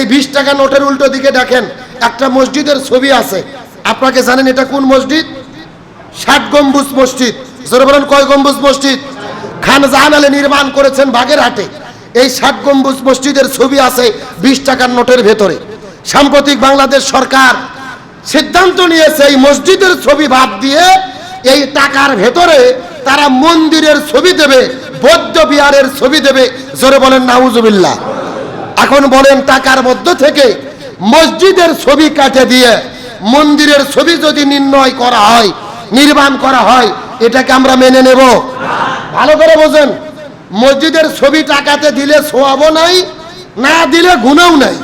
এই বিশ টাকা নোটের উল্টো দিকে দেখেন, একটা মসজিদের ছবি আছে। আপনাকে জানেন এটা কোন মসজিদ? ষাট গম্বুজ মসজিদ। জোরে কয় গম্বুজ মসজিদ? খান জাহান আলী নির্মাণ করেছেন বাগেরহাটে। এই ষাট গম্বুজ মসজিদের ছবি আছে বিশ টাকার নোটের ভেতরে। সাম্প্রতিক বাংলাদেশ সরকার সিদ্ধান্ত নিয়েছে, এই মসজিদের ছবি বাদ দিয়ে এই টাকার ভেতরে তারা মন্দিরের ছবি দেবে, বৌদ্ধ বিহারের ছবি দেবে। জোরে বলেন, নাউজুবিল্লাহ। এখন বলেন টাকার মধ্য থেকে মসজিদের ছবি কাটে দিয়ে মন্দিরের ছবি যদি নির্ণয় করা হয়, নির্মাণ করা হয়, এটাকে আমরা মেনে নেব। ভালো করে বোঝেন, মসজিদের ছবি টাকাতে দিলে সোয়াবও নাই, না দিলে গুণেও নাই।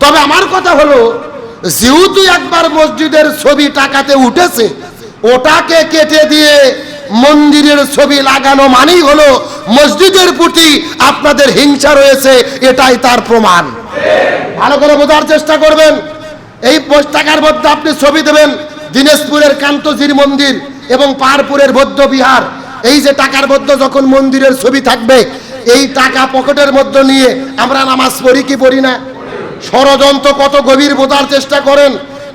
তবে আমার কথা হলো, যেহেতু একবার মসজিদের ছবি টাকাতে উঠেছে, ওটাকে কেটে দিয়ে মন্দিরের ছবি লাগানো মানেই হলো মসজিদের প্রতি আপনাদের হিংসা রয়েছে, এটাই তার প্রমাণ। ভালো করে বোঝার চেষ্টা করবেন। এই টাকার মধ্যে আপনি ছবি দেবেন, দিনাজপুরের কান্তজির মন্দির এবং পাহাড়পুরের বৌদ্ধ বিহার। এই যে টাকার মধ্যে যখন মন্দিরের ছবি থাকবে, এই টাকা পকেটের মধ্যে নিয়ে আমরা নামাজ পড়ি কি পড়ি না? ষড়যন্ত্র কত গভীর বোঝার চেষ্টা করেন।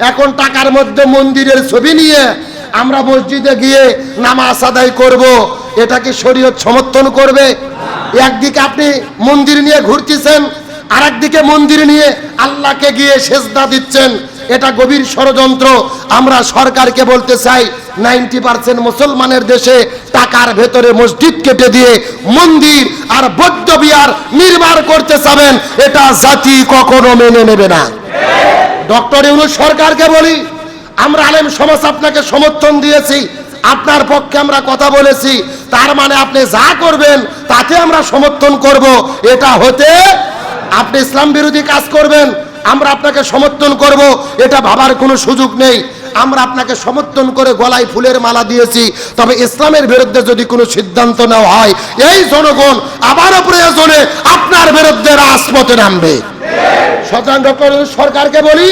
এখন টাকার মধ্যে মন্দিরের ছবি নিয়ে আমরা মসজিদে গিয়ে নামাজ আদায় করব। এটা কি শরীয়ত সমর্থন করবে? একদিকে আপনি মন্দির নিয়ে ঘুরতেছেন আর একদিকে মন্দির নিয়ে আল্লাহকে গিয়ে সেজদা দিচ্ছেন। এটা গভীর ষড়যন্ত্র। আমরা সরকারকে বলতে চাই, নাইনটি পার্সেন্ট মুসলমানের দেশে টাকার ভেতরে মসজিদ কেটে দিয়ে মন্দির আর বৌদ্ধ বিহার নির্মাণ করতে চাবেন। এটা জাতি কখনো মেনে নেবে না। ডক্টর ইউনুস সরকারকে বলি আমরা আলেম সমাজ আপনাকে সমর্থন দিয়েছি, আপনার পক্ষে আমরা কথা বলেছি, তার মানে আপনি যা করবেন তাতে আমরা সমর্থন করব। এটা হতে আপনি ইসলাম বিরোধী কাজ করবেন, আমরা আপনাকে সমর্থন করব, এটা ভাবার কোনো সুযোগ নেই। আমরা আপনাকে সমর্থন করে গলায় ফুলের মালা দিয়েছি, তবে ইসলামের বিরুদ্ধে যদি কোনো সিদ্ধান্ত নেওয়া হয়, এই জনগণ আবারও প্রয়োজনে আপনার বিরুদ্ধে রাজপথে নামবে। সরকারকে বলি,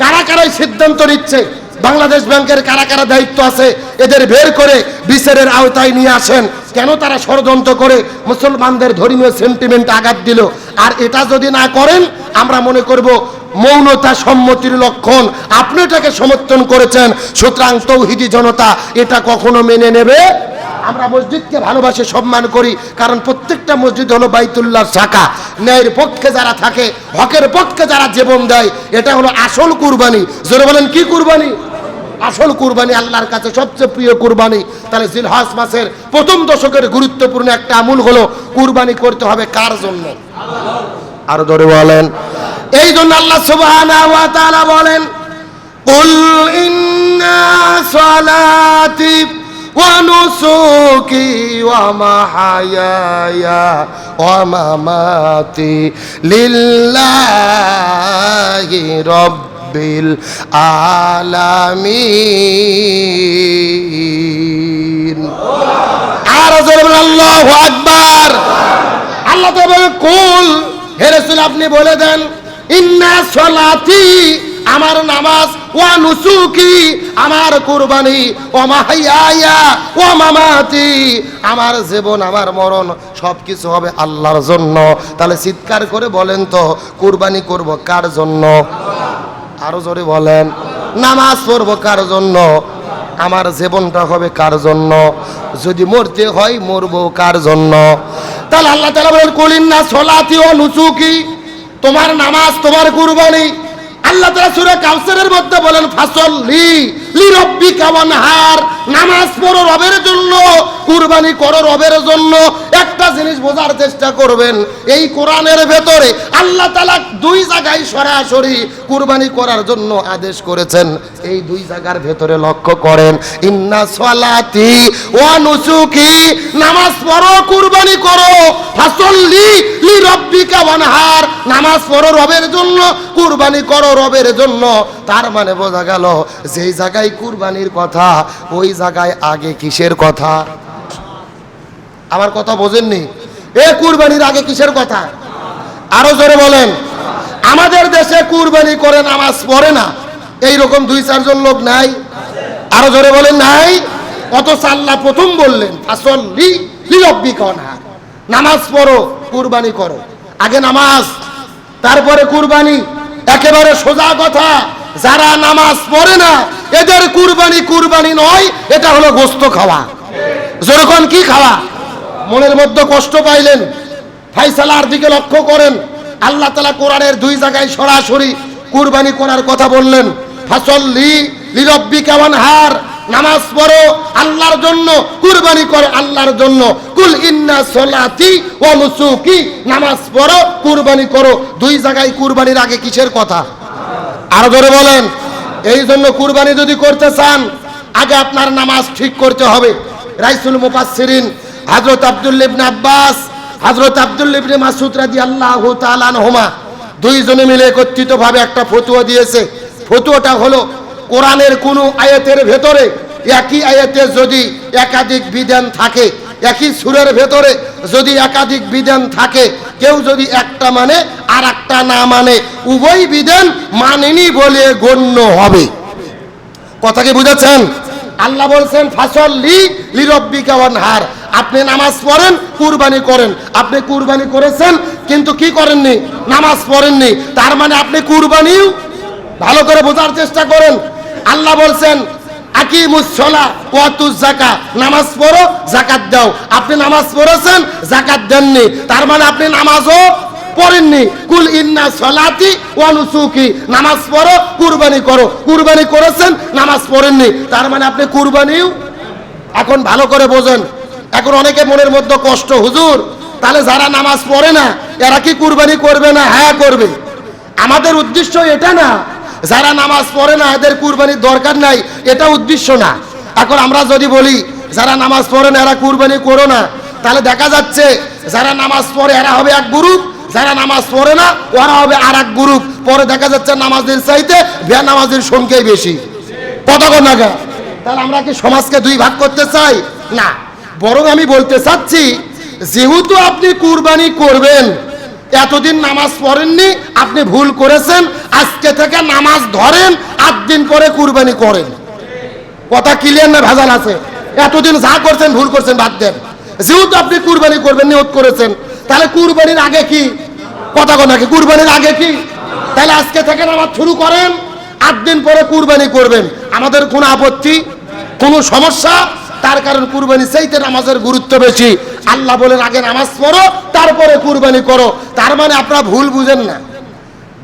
কারা কারাই সিদ্ধান্ত নিচ্ছে? বাংলাদেশ ব্যাংকের কারা কারা দায়িত্ব আছে, এদের বের করে বিচারের আওতায় নিয়ে আসেন। কেন তারা ষড়যন্ত্র করে মুসলমানদের ধর্মীয় সেন্টিমেন্ট আঘাত দিল? আর এটা যদি না করেন, আমরা মনে করব মৌনতা সম্মতির লক্ষণ। আপনি এটাকে সমর্থন করেছেন, সুতরাং তৌহিদি জনতা এটা কখনো মেনে নেবে? আমরা মসজিদকে ভালোবাসে, সম্মান করি, কারণ প্রত্যেকটা মসজিদ হলো বাইতুল্লাহ শাখা। ন্যায়ের পক্ষে যারা থাকে, হকের পক্ষে যারা জীবন দেয়, এটা হলো আসল কুরবানি। জোরে বলেন, কি কুরবানি? আসল কুরবানি আল্লাহর কাছে সবচেয়ে প্রিয় কুরবানি তাহলে জিলহাস মাসের প্রথম দশকের গুরুত্বপূর্ণ একটা আমূল হলো কুরবানি করতে হবে কার জন্য আরো ধরে বলেন এই জন্য আল্লাহ সুবহানাহু ওয়া তাআলা বলেন قل إن صلاتي ونسكي ومحياي ومماتي لله رب আলামিন। আর আল্লাহ আকবার। আল্লাহ তো কুল। হে রসুল, আপনি বলে দেন, ইন্না সলাতি, আমার নামাজ ও নুসুকি, আমার কুরবানি ও মাহাইয়া ও মামাতি। আমার জীবন, আমার মরণ সব কিছু হবে আল্লাহর জন্য। তাহলে চিৎকার করে বলেন তো, কুরবানি করব কার জন্য? আল্লাহ আরও জোরে বলেন, নামাজ পড়ব কার জন্য? আমার জীবনটা হবে কার জন্য? যদি মরতে হয় মরবো কার জন্য? তাহলে আল্লাহ তালা বলেন, কলিন না সলাতি ও নুচুকি তোমার নামাজ তোমার কুরবানি। আল্লাহ তালা সুরে কাউসারের মধ্যে বলেন ফাসল লি লি রব্বি কাওয়ান হার নামাজ পড়ো রবের জন্য, কুরবানি করো রবের জন্য। একটা জিনিস বোঝার চেষ্টা করবেন, এই কোরআনের ভেতরে আল্লাহ তালা দুই জায়গায় সরাসরি কুরবানি করার জন্য আদেশ করেছেন। এই দুই জায়গার ভেতরে লক্ষ্য করেন, ইন্না সলাতি ওয়া নুসুকি, নামাজ পড়ো, কুরবানি করো ফাসল্লি লি রব্বিকা ওয়ানহার, নামাজ পড়ো রবের জন্য, কুরবানি করো রবের জন্য। তার মানে বোঝা গেল, যেই জায়গায় কুরবানির কথা, ওই জায়গায় আগে কিসের কথা? আমার কথা বোঝেননি। এ কুরবানির আগে কিসের কথা? আরও জোরে বলেন। আমাদের দেশে কুরবানি করে নামাজ পড়ে না। এই রকম দুই, চারজন লোক নাই। আরও জোরে বলেন নাই। অত আল্লাহ প্রথম বললেন আসল নামাজ পড়ো, কুরবানি করো। আগে নামাজ, তারপরে কুরবানি। একেবারে সোজা কথা, যারা নামাজ পড়ে না, এদের কুরবানি কুরবানি নয়, এটা হলো গোস্ত খাওয়া। যেরকম কি খাওয়া? মনের মধ্যে কষ্ট পাইলেন। ফাইসালার দিকে লক্ষ্য করেন। আল্লাহ তালা কোরআনের দুই জায়গায় সরাসরি কুরবানি করার কথা বললেন। ফাসল্লি লিরব্বি কেমন হার নামাজ পড়ো আল্লাহর জন্য, কুরবানি করো আল্লাহর জন্য। কুল ইন্না সলাতি ও নুসুকি, নামাজ পড়ো, কুরবানি করো। দুই জায়গায় কুরবানির আগে কিসের কথা? আরও ধরে বলেন। এই জন্য কুরবানি যদি করতে চান, আগে আপনার নামাজ ঠিক করতে হবে। রাইসুল মুফাসসিরিন আব্দুল্লাহ ইবনে আব্বাস আব্দুল্লাহ ইবনে মাসউদ রাদিয়াল্লাহু তাআলা আনহুমা দুইজনে মিলে একত্রিতভাবে একটা ফতোয়া দিয়েছে। ফতোয়াটা হলো কোরআনের কোনো আয়াতের ভেতরে, একই আয়াতে যদি একাধিক বিধান থাকে, একই সুরের ভেতরে যদি একাধিক বিধান থাকে, কেউ যদি একটা মানে আর একটা না মানে উভয় বিধান মানেনি বলে গণ্য হবে। কথা কি বুঝেছেন? আল্লাহ বলছেন ফাসল লি লিরব্বিকা ওয়ানহার। আপনি নামাজ পড়েন, কুরবানি করেন। আপনি কুরবানি করেছেন, কিন্তু কি করেননি? নামাজ পড়েননি। তার মানে আপনি কুরবানিও ভালো করে বোঝার চেষ্টা করেন। আল্লাহ বলছেন আকিমুসলা ওয়াতুজ জাকা নামাজ পড়ো জাকাত দাও। আপনি নামাজ পড়েছেন জাকাত দেননি। তার মানে আপনি নামাজও পড়েননি। কুল ইন্না সলাতি ওয়া নামাজ পড়ো, কুরবানি করো। কুরবানি করেছেন, নামাজ পড়েননি। তার মানে আপনি কুরবানিও এখন ভালো করে বোঝেন। এখন অনেকে মনের মধ্যে কষ্ট, হুজুর, তাহলে যারা নামাজ পড়ে না, এরা কি কুরবানি করবে না? হ্যাঁ করবে। আমাদের উদ্দেশ্য এটা না, যারা নামাজ পড়ে না, এদের কুরবানির দরকার নাই, এটা উদ্দেশ্য না। এখন আমরা যদি বলি, যারা নামাজ পড়ে না, এরা কুরবানি করো না, তাহলে দেখা যাচ্ছে, যারা নামাজ পড়ে, এরা হবে এক গ্রুপ, যারা নামাজ পড়ে না, ওরা হবে আর এক গ্রুপ। পরে দেখা যাচ্ছে নামাজের চাইতে বে নামাজের সংখ্যাই বেশি। কতক্ষণ নাগা? তাহলে আমরা কি সমাজকে দুই ভাগ করতে চাই? না। বরং আমি বলতে চাচ্ছি, যেহেতু আপনি কুরবানি করবেন, এতদিন নামাজ পড়েননি, আপনি ভুল করেছেন, আজকে থেকে নামাজ ধরেন, আট দিন পরে কুরবানি করেন। কথা ক্লিয়ার না ভেজাল আছে? এতদিন যা করছেন, ভুল করছেন, বাদ দেন। যেহেতু আপনি কুরবানি করবেন, নিয়ত করেছেন, তাহলে কুরবানির আগে কি? কথা কথা কি কুরবানির আগে কি? তাহলে আজকে থেকে নামাজ শুরু করেন, আট দিন পরে কুরবানি করবেন। আমাদের কোনো আপত্তি, কোনো সমস্যা? তার কারণ কুরবানি চাইতে নামাজের গুরুত্ব বেশি। আল্লাহ বলেন, আগে নামাজ পড়ো, তারপরে কুরবানি করো। তার মানে আপনারা ভুল বুঝেন না।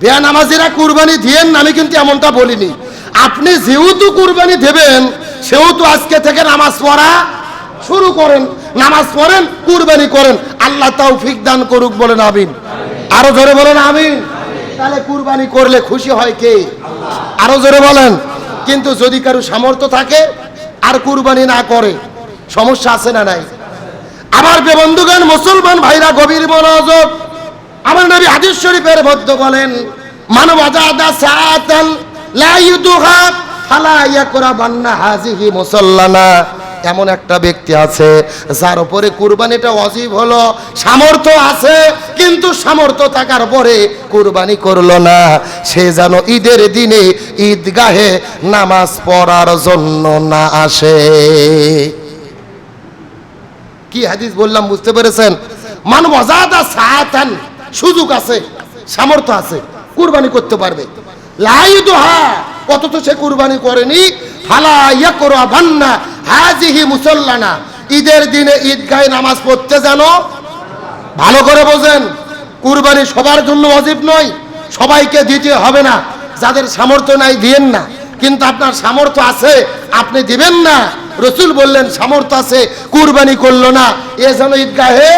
বেয়া নামাজিরা কুরবানি দিয়েন আমি কিন্তু এমনটা বলিনি। আপনি যেহেতু কুরবানি দেবেন, সেহেতু আজকে থেকে নামাজ পড়া শুরু করেন। নামাজ পড়েন, কুরবানি করেন। আল্লাহ তাও ফিক দান করুক বলেন, আমিন। আরও জোরে বলেন, আমিন। তাহলে কুরবানি করলে খুশি হয় কে? আরও জোরে বলেন। কিন্তু যদি কারও সামর্থ্য থাকে আর কুরবানি না করে। সমস্যা আছে না নাই? আমার বেবন্ধুগান মুসলমান ভাইরা গভীর মনোযোগ, আমার নবী হাদিস শরীফের মধ্যে বলেন মানব আজাদা সাআতান লা ইউদুহা, ফালা ইয়াকরাবান্না হাযিহি মুসাল্লানা এমন একটা ব্যক্তি আছে, যার উপরে কুরবানিটা অজীব হলো, সামর্থ্য আছে, কিন্তু সামর্থ্য থাকার পরে কুরবানি করল না। সে যেন ঈদের দিনে ঈদগাহে নামাজ পড়ার জন্য না আসে। কি হাদিস বললাম, বুঝতে পেরেছেন? মানব আজাদা সাহাতান সুযোগ আছে, সামর্থ্য আছে, কুরবানি করতে পারবে। লাই দোহা কত তো সে কুরবানি করেনি ঈদের দিনে ঈদগাহে নামাজ পড়তে জানো? ভালো করে বোঝেন। কুরবানি সবার জন্য অজীব নয়, সবাইকে দিতে হবে না। যাদের সামর্থ্য নাই দিয়েন না। কিন্তু আপনার সামর্থ্য আছে, আপনি দিবেন না। রসুল বললেন, সামর্থ্য আছে, কুরবানি করল না। এ যেন ঈদগাহে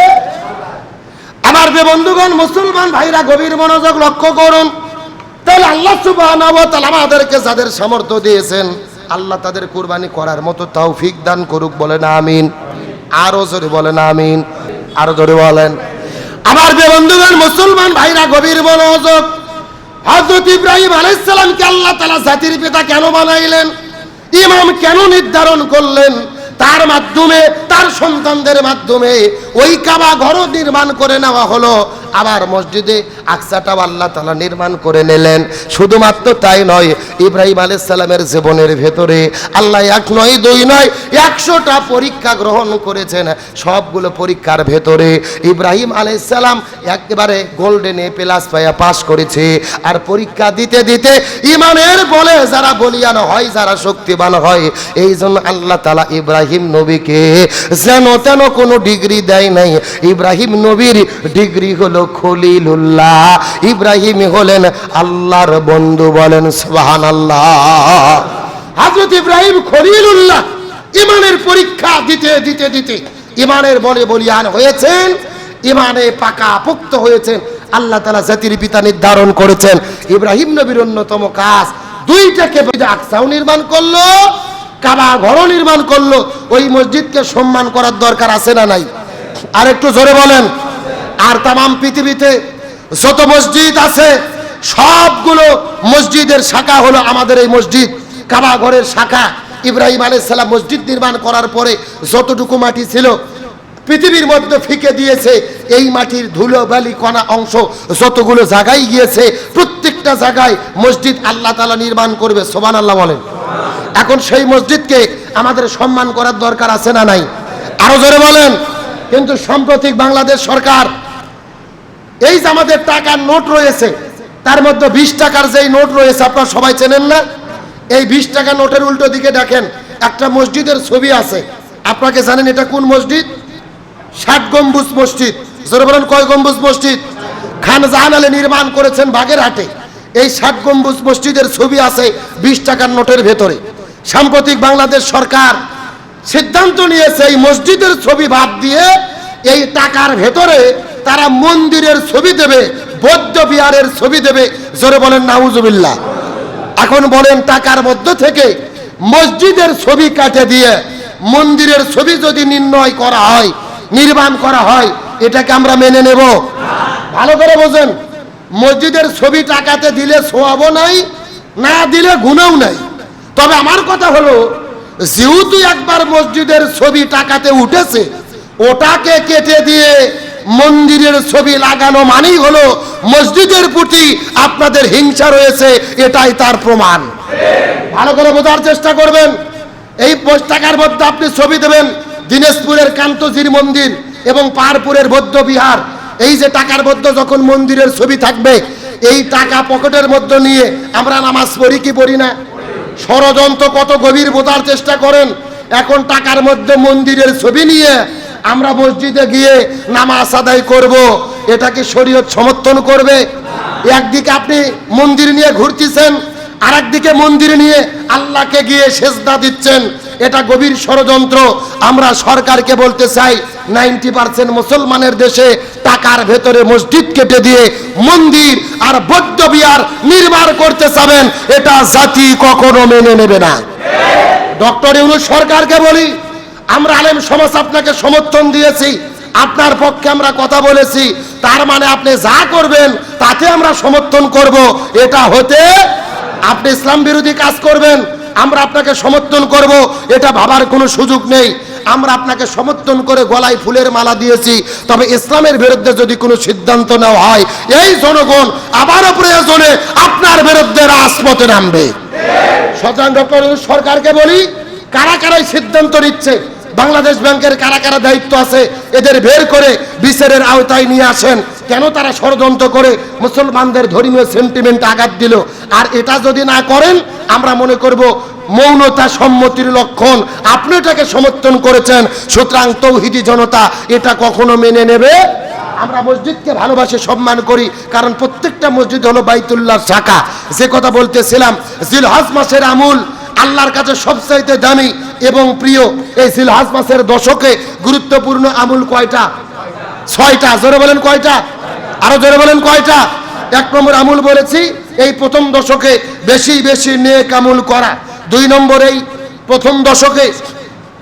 আমার বে বন্ধুগণ, মুসলমান ভাইরা, গভীর মনোযোগ লক্ষ্য করুন। তাহলে আল্লাহ তাআলা আমাদেরকে যাদের সামর্থ্য দিয়েছেন আল্লাহ তাদের কুরবানি করার মতো তৌফিক দান করুক বলেন, আমিন। আরও জোরে বলেন, আমিন। আরও জোরে বলেন। আমার বে বন্ধুগণ, মুসলমান ভাইরা, গভীর মনোযোগ। হযরত ইব্রাহিম আলাইহিস সালামকে আল্লাহ তাআলা জাতির পিতা কেন বানাইলেন? ইমাম কেন নির্ধারণ করলেন? তার মাধ্যমে, তার সন্তানদের মাধ্যমে ওই কাবা ঘর নির্মাণ করে নেওয়া হলো। আবার মসজিদে আকসাটাও আল্লাহ তালা নির্মাণ করে নিলেন। শুধুমাত্র তাই নয়, ইব্রাহিম আলাইসাল্লামের জীবনের ভেতরে আল্লাহ এক নয়, দুই নয়, একশোটা পরীক্ষা গ্রহণ করেছেন। সবগুলো পরীক্ষার ভেতরে ইব্রাহিম আলাইসাল্লাম একেবারে গোল্ডেন প্লাস পাইয়া পাস করেছে। আর পরীক্ষা দিতে দিতে ইমানের বলে যারা বলিয়ান হয়, যারা শক্তিবান হয় এই জন্য আল্লাহ তালা ইব্রাহিম নবীকে যেন তেন কোনো ডিগ্রি দেয় নাই। ইব্রাহিম নবীর ডিগ্রি হলো খলিলুল্লাহ। ইব্রাহিম হলেন আল্লাহর বন্ধু বলেন সুবহান আল্লাহ হজরত ইব্রাহিম খলিলুল্লাহ ইমানের পরীক্ষা দিতে দিতে দিতে ইমানের বলে বলিয়ান হয়েছেন ইমানে পাকা পুক্ত হয়েছেন, আল্লাহ তালা জাতির পিতা নির্ধারণ করেছেন। ইব্রাহিম নবীর অন্যতম কাজ, দুইটাকে আকসাও নির্মাণ করল, কাবা ঘরও নির্মাণ করল। ওই মসজিদকে সম্মান করার দরকার আছে না নাই? আর একটু জোরে বলেন। আর তামাম পৃথিবীতে যত মসজিদ আছে, সবগুলো মসজিদের শাখা হলো আমাদের এই মসজিদ। কাবা ঘরের শাখা। ইব্রাহিম আলাইসাল্লাম মসজিদ নির্মাণ করার পরে যতটুকু মাটি ছিল, পৃথিবীর মধ্যে ফিকে দিয়েছে। এই মাটির ধুলো, বালি, কণা, অংশ যতগুলো জায়গায় গিয়েছে, প্রত্যেকটা জায়গায় মসজিদ আল্লাহ তালা নির্মাণ করবে। সোবান আল্লাহ বলেন। এখন সেই মসজিদকে আমাদের সম্মান করার দরকার আছে না নাই? আরও জোরে বলেন। কিন্তু সাম্প্রতিক বাংলাদেশ সরকার এই যে আমাদের টাকার নোট রয়েছে, তার মধ্যে বিশ টাকার যেই নোট রয়েছে, আপনারা সবাই চেনেন না? এই বিশ টাকা নোটের উল্টো দিকে দেখেন, একটা মসজিদের ছবি আছে। আপনাকে জানেন এটা কোন মসজিদ? ষাট গম্বুজ মসজিদ। জোরে কয় গম্বুজ মসজিদ? খান জাহান আলী নির্মাণ করেছেন বাগেরহাটে। এই ষাট গম্বুজ মসজিদের ছবি আছে বিশ টাকার নোটের ভেতরে। সাম্প্রতিক বাংলাদেশ সরকার সিদ্ধান্ত নিয়েছে, এই মসজিদের ছবি বাদ দিয়ে এই টাকার ভেতরে তারা মন্দিরের ছবি দেবে, বৌদ্ধ বিহারের ছবি দেবে। জোরে বলেন, নাউজুবিল্লাহ। এখন বলেন, টাকার মধ্য থেকে মসজিদের ছবি কাটে দিয়ে মন্দিরের ছবি যদি নির্ণয় করা হয়, নির্মাণ করা হয়, এটাকে আমরা মেনে নেব। ভালো করে বোঝেন, মসজিদের ছবি টাকাতে দিলে সোয়াবও নাই, না দিলে গুণও নাই। তবে আমার কথা হলো, যেহেতু একবার মসজিদের ছবি টাকাতে উঠেছে, ওটাকে কেটে দিয়ে মন্দিরের ছবি লাগানো মানেই হলো মসজিদের প্রতি আপনাদের হিংসা রয়েছে, এটাই তার প্রমাণ। ভালো করে বোঝার চেষ্টা করবেন। এই টাকার মধ্যে আপনি ছবি দেবেন, দিনাজপুরের কান্তজির মন্দির এবং পাহাড়পুরের বৌদ্ধ বিহার। এই যে টাকার মধ্যে যখন মন্দিরের ছবি থাকবে, এই টাকা পকেটের মধ্যে নিয়ে আমরা নামাজ পড়ি কি পড়ি না? ষড়যন্ত্র কত গভীর বোঝার চেষ্টা করেন। এখন টাকার মধ্যে মন্দিরের ছবি নিয়ে আমরা মসজিদে গিয়ে নামাজ আদায় করব। এটা কি শরীয়ত সমর্থন করবে? একদিকে আপনি মন্দির নিয়ে ঘুরতেছেন আর একদিকে মন্দির নিয়ে আল্লাহকে গিয়ে সেজদা দিচ্ছেন। এটা গভীর ষড়যন্ত্র। আমরা সরকারকে বলতে চাই, নাইনটি পার্সেন্ট মুসলমানের দেশে টাকার ভেতরে মসজিদ কেটে দিয়ে মন্দির আর বৌদ্ধ বিহার নির্মাণ করতে চাবেন। এটা জাতি কখনো মেনে নেবে না। ডক্টর ইউনুস সরকারকে বলি আমরা আলেম সমাজ আপনাকে সমর্থন দিয়েছি, আপনার পক্ষে আমরা কথা বলেছি, তার মানে আপনি যা করবেন তাতে আমরা সমর্থন করব, এটা হতে আপনি ইসলাম বিরোধী কাজ করবেন, আমরা আপনাকে সমর্থন করব, এটা ভাবার কোনো সুযোগ নেই। আমরা আপনাকে সমর্থন করে গলায় ফুলের মালা দিয়েছি, তবে ইসলামের বিরুদ্ধে যদি কোনো সিদ্ধান্ত নেওয়া হয়, এই জনগণ আবারও প্রয়োজনে আপনার বিরুদ্ধে রাজপথে নামবে। সরকারকে বলি, কারা কারা এই সিদ্ধান্ত নিচ্ছে? বাংলাদেশ ব্যাংকের কারা কারা দায়িত্ব আছে, এদের বের করে বিচারের আওতায় নিয়ে আসেন। কেন তারা ষড়যন্ত্র করে? মুসলমানদের ধর্মীয় সেন্টিমেন্ট আঘাত দিল। আর এটা যদি না করেন, আমরা মনে করব মৌনতা সম্মতির লক্ষণ। আপনি এটাকে সমর্থন করেছেন, সুতরাং তৌহিদি জনতা এটা কখনো মেনে নেবে? আমরা মসজিদকে ভালোবাসে, সম্মান করি, কারণ প্রত্যেকটা মসজিদ হলো বাইতুল্লাহ শাখা। যে কথা বলতেছিলাম, জিলহজ মাসের আমুল আল্লাহর কাছে সবচাইতে দামি এবং প্রিয় এই জিলহজ মাসের দশকে গুরুত্বপূর্ণ আমুল কয়টা? ছয়টা। জোরে বলেন কয়টা? আরও জোরে বলেন কয়টা? এক নম্বর আমুল বলেছি, এই প্রথম দশকে বেশি বেশি নেক আমুল করা। দুই নম্বর, এই প্রথম দশকে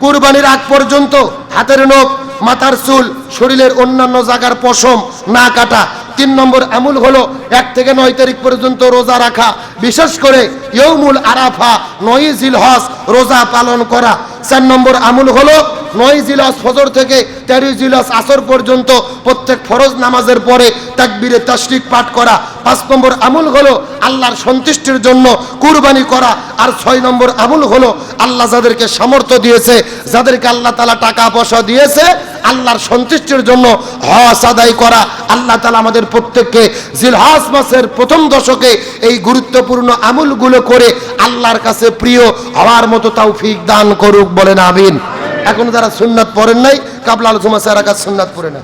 কুরবানির আগ পর্যন্ত হাতের নখ, মাথার চুল, শরীরের অন্যান্য জায়গার পশম না কাটা। তিন নম্বর আমুল হলো এক থেকে নয় তারিখ পর্যন্ত রোজা রাখা, বিশেষ করে ইউমুল আরাফা নয় জিল হজ রোজা পালন করা। চার নম্বর আমুল হলো নয় জিলাস ফজর থেকে তেরো জিলাস আসর পর্যন্ত প্রত্যেক ফরজ নামাজের পরে তাকবিরে তাশরিক পাঠ করা। পাঁচ নম্বর আমল হলো আল্লাহর সন্তুষ্টির জন্য কুরবানি করা। আর ছয় নম্বর আমল হলো আল্লাহ যাদেরকে সামর্থ্য দিয়েছে, যাদেরকে আল্লাহ তালা টাকা পয়সা দিয়েছে, আল্লাহর সন্তুষ্টির জন্য হস আদায় করা। আল্লাহ তালা আমাদের প্রত্যেককে জিলহাস মাসের প্রথম দশকে এই গুরুত্বপূর্ণ আমলগুলো করে আল্লাহর কাছে প্রিয় হওয়ার মতো তাও ফিক দান করুক বলেন, আমিন। এখন যারা সুন্নাত পড়েন নাই কাবলা জুমা সারা কাজ সুন্নাত পড়ে না।